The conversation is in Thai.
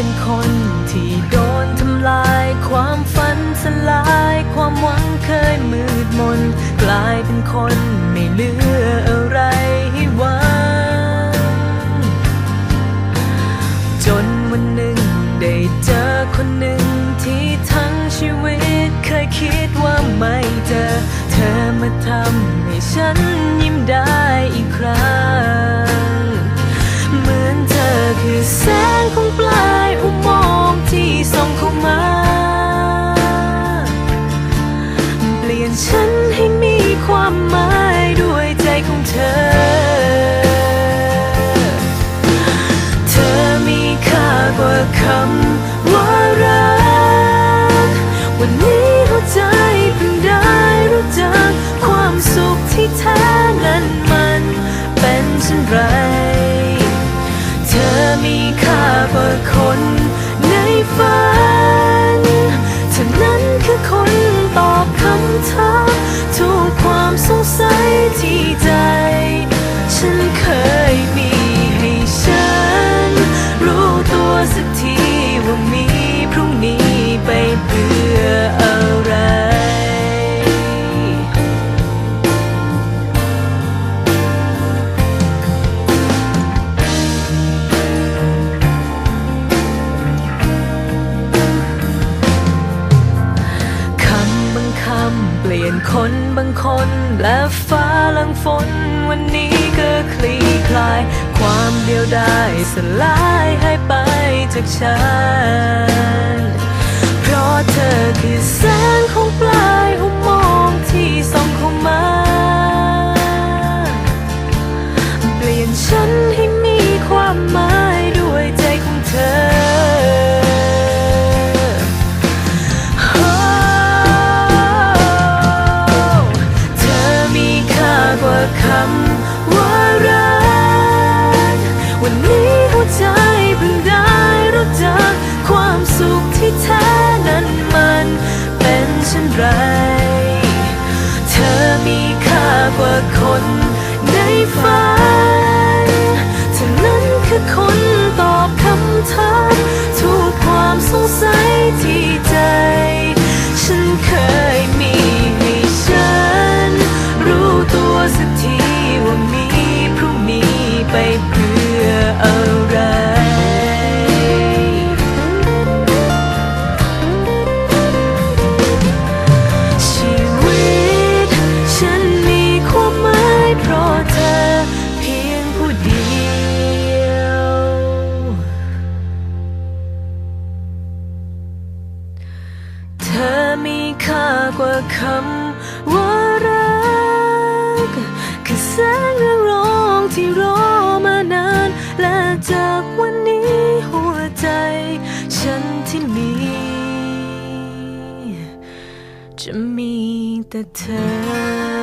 เป็นคนที่โดนทำลาย ความฝันสลาย ความหวังเคยมืดมน กลายเป็นคนไม่เหลืออะไรให้หวัง จนวันหนึ่งได้เจอคนหนึ่งที่ทั้งชีวิตเคยคิดว่าไม่เจอ เธอมาทำให้ฉันยิ้มได้อีกครั้ง เป็นเช่นไร เธอมีค่ากว่าคน คนบางคนและฟ้าลังฝน วันนี้ก็คลี่คลาย ความเดียวดายสลายหายไปจากฉัน ใจเพิ่งได้รู้จักความสุขที่แท้นั้นมันเป็นเช่นไร เธอมีค่ากว่าคนในฝันเธอนั้นคือคนตอบคำถามทุกความสงสัยที่ใจ ฉันเคยมีให้ฉัน รู้ตัวสักทีว่ามีพรุ่งนี้ไปเพื่อ อมีค่ากว่าคำว่ารักคือแสงเรืองรองที่รอมานาน และจากวันนี้หัวใจ ฉันที่มี จะมีแต่เธอ